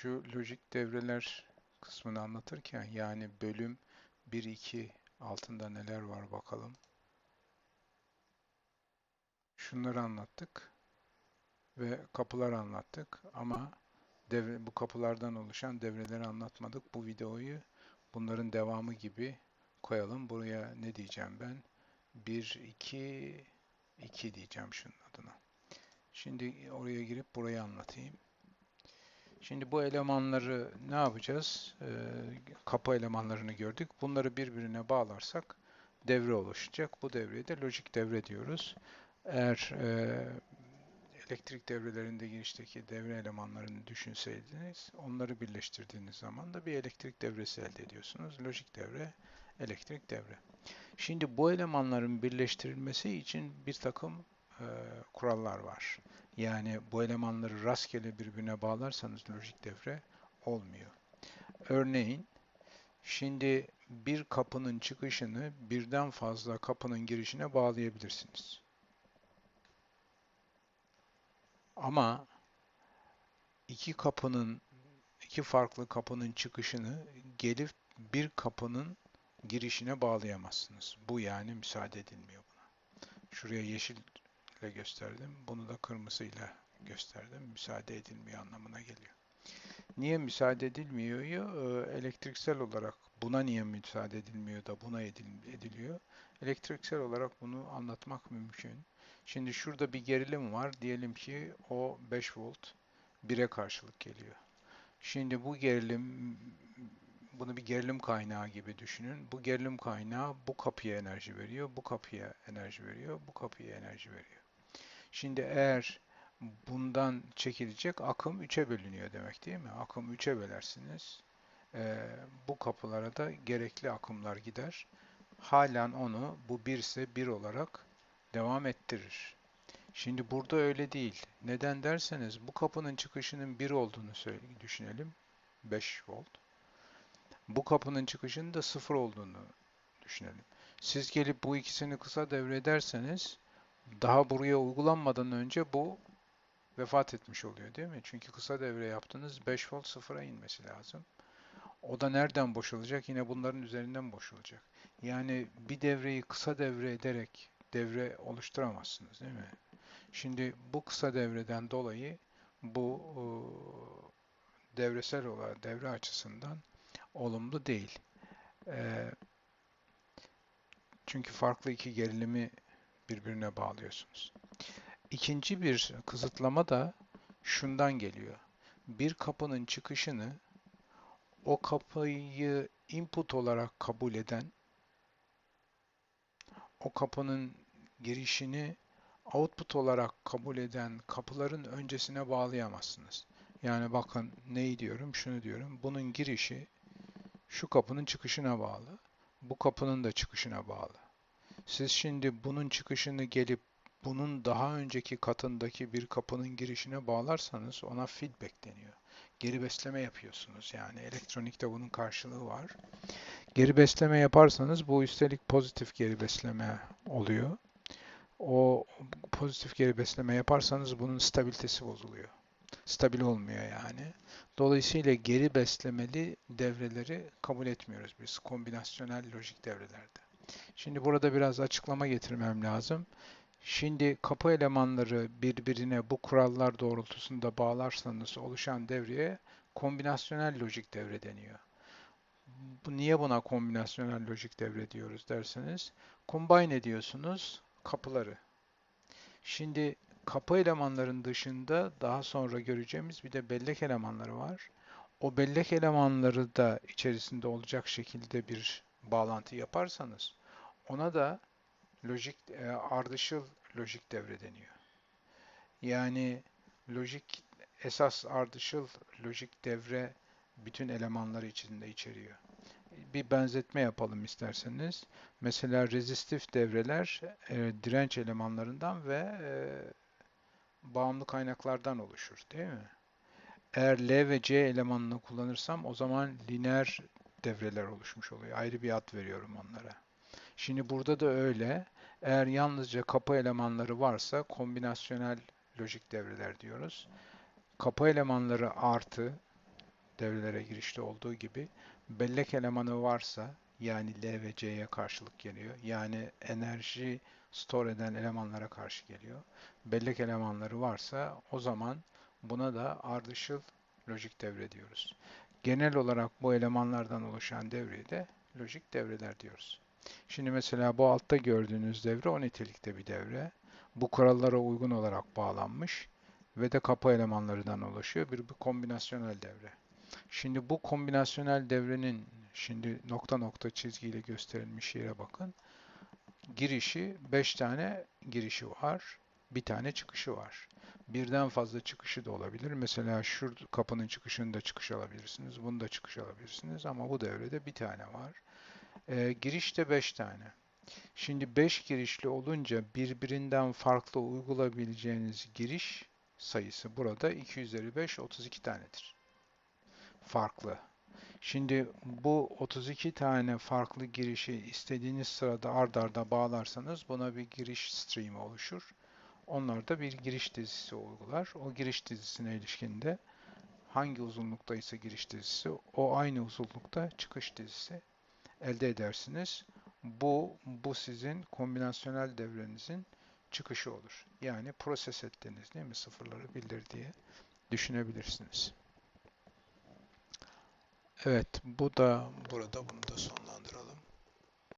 şu lojik devreler kısmını anlatırken yani bölüm 1-2 altında neler var bakalım. Şunları anlattık ve kapılar anlattık ama devre, bu kapılardan oluşan devreleri anlatmadık. Bu videoyu bunların devamı gibi koyalım. Buraya ne diyeceğim ben? 1, 2, 2 diyeceğim şunun adına. Şimdi oraya girip burayı anlatayım. Şimdi bu elemanları ne yapacağız? Ee, kapı elemanlarını gördük. Bunları birbirine bağlarsak devre oluşacak. Bu devreye de lojik devre diyoruz. Eğer e, elektrik devrelerinde girişteki devre elemanlarını düşünseydiniz, onları birleştirdiğiniz zaman da bir elektrik devresi elde ediyorsunuz. Lojik devre, elektrik devre. Şimdi bu elemanların birleştirilmesi için bir takım e, kurallar var. Yani bu elemanları rastgele birbirine bağlarsanız lojik devre olmuyor. Örneğin şimdi bir kapının çıkışını birden fazla kapının girişine bağlayabilirsiniz. Ama iki kapının iki farklı kapının çıkışını gelip bir kapının girişine bağlayamazsınız. Bu yani müsaade edilmiyor buna. Şuraya yeşil ile gösterdim. Bunu da kırmızıyla gösterdim. Müsaade edilmiyor anlamına geliyor. Niye müsaade edilmiyor? Ee, elektriksel olarak buna niye müsaade edilmiyor da buna ediliyor? Elektriksel olarak bunu anlatmak mümkün. Şimdi şurada bir gerilim var. Diyelim ki o 5 volt 1'e karşılık geliyor. Şimdi bu gerilim bunu bir gerilim kaynağı gibi düşünün. Bu gerilim kaynağı bu kapıya enerji veriyor, bu kapıya enerji veriyor, bu kapıya enerji veriyor. Şimdi eğer bundan çekilecek akım 3'e bölünüyor demek değil mi? Akım 3'e bölersiniz. Ee, bu kapılara da gerekli akımlar gider. Halen onu bu 1 ise 1 olarak devam ettirir. Şimdi burada öyle değil. Neden derseniz bu kapının çıkışının 1 olduğunu düşünelim. 5 volt. Bu kapının çıkışının da 0 olduğunu düşünelim. Siz gelip bu ikisini kısa devrederseniz daha buraya uygulanmadan önce bu vefat etmiş oluyor değil mi? Çünkü kısa devre yaptınız 5 volt sıfıra inmesi lazım. O da nereden boşalacak? Yine bunların üzerinden boşalacak. Yani bir devreyi kısa devre ederek devre oluşturamazsınız değil mi? Şimdi bu kısa devreden dolayı bu e, devresel olarak devre açısından olumlu değil. E, çünkü farklı iki gerilimi birbirine bağlıyorsunuz. İkinci bir kısıtlama da şundan geliyor. Bir kapının çıkışını o kapıyı input olarak kabul eden o kapının girişini output olarak kabul eden kapıların öncesine bağlayamazsınız. Yani bakın neyi diyorum? Şunu diyorum. Bunun girişi şu kapının çıkışına bağlı. Bu kapının da çıkışına bağlı. Siz şimdi bunun çıkışını gelip bunun daha önceki katındaki bir kapının girişine bağlarsanız ona feedback deniyor. Geri besleme yapıyorsunuz. Yani elektronikte bunun karşılığı var. Geri besleme yaparsanız bu üstelik pozitif geri besleme oluyor. O pozitif geri besleme yaparsanız bunun stabilitesi bozuluyor. Stabil olmuyor yani. Dolayısıyla geri beslemeli devreleri kabul etmiyoruz biz kombinasyonel lojik devrelerde. Şimdi burada biraz açıklama getirmem lazım. Şimdi kapı elemanları birbirine bu kurallar doğrultusunda bağlarsanız oluşan devreye kombinasyonel lojik devre deniyor. Bu, niye buna kombinasyonel lojik devre diyoruz derseniz, combine ediyorsunuz kapıları. Şimdi kapı elemanların dışında daha sonra göreceğimiz bir de bellek elemanları var. O bellek elemanları da içerisinde olacak şekilde bir bağlantı yaparsanız ona da lojik e, ardışıl lojik devre deniyor. Yani lojik esas ardışıl lojik devre bütün elemanları içinde içeriyor. Bir benzetme yapalım isterseniz. Mesela rezistif devreler e, direnç elemanlarından ve e, bağımlı kaynaklardan oluşur değil mi? Eğer L ve C elemanını kullanırsam o zaman lineer devreler oluşmuş oluyor. Ayrı bir ad veriyorum onlara. Şimdi burada da öyle. Eğer yalnızca kapı elemanları varsa kombinasyonel lojik devreler diyoruz. Kapı elemanları artı devrelere girişte olduğu gibi bellek elemanı varsa yani L ve C'ye karşılık geliyor. Yani enerji store eden elemanlara karşı geliyor. Bellek elemanları varsa o zaman buna da ardışıl lojik devre diyoruz. Genel olarak bu elemanlardan oluşan devreye de lojik devreler diyoruz. Şimdi mesela bu altta gördüğünüz devre o nitelikte bir devre. Bu kurallara uygun olarak bağlanmış ve de kapı elemanlarından oluşuyor. Bir, bir kombinasyonel devre. Şimdi bu kombinasyonel devrenin şimdi nokta nokta çizgiyle gösterilmiş yere bakın. Girişi 5 tane girişi var. Bir tane çıkışı var. Birden fazla çıkışı da olabilir. Mesela şu kapının çıkışında çıkış alabilirsiniz. Bunda çıkış alabilirsiniz. Ama bu devrede bir tane var. E, girişte 5 tane. Şimdi 5 girişli olunca birbirinden farklı uygulayabileceğiniz giriş sayısı burada 2 üzeri 5 32 tanedir. Farklı. Şimdi bu 32 tane farklı girişi istediğiniz sırada ard arda bağlarsanız buna bir giriş stream oluşur. Onlar da bir giriş dizisi uygular. O giriş dizisine ilişkinde hangi uzunlukta ise giriş dizisi o aynı uzunlukta çıkış dizisi elde edersiniz. Bu, bu sizin kombinasyonel devrenizin çıkışı olur. Yani proses ettiğiniz değil mi? Sıfırları bildir diye düşünebilirsiniz. Evet, bu da burada bunu da sonlandıralım.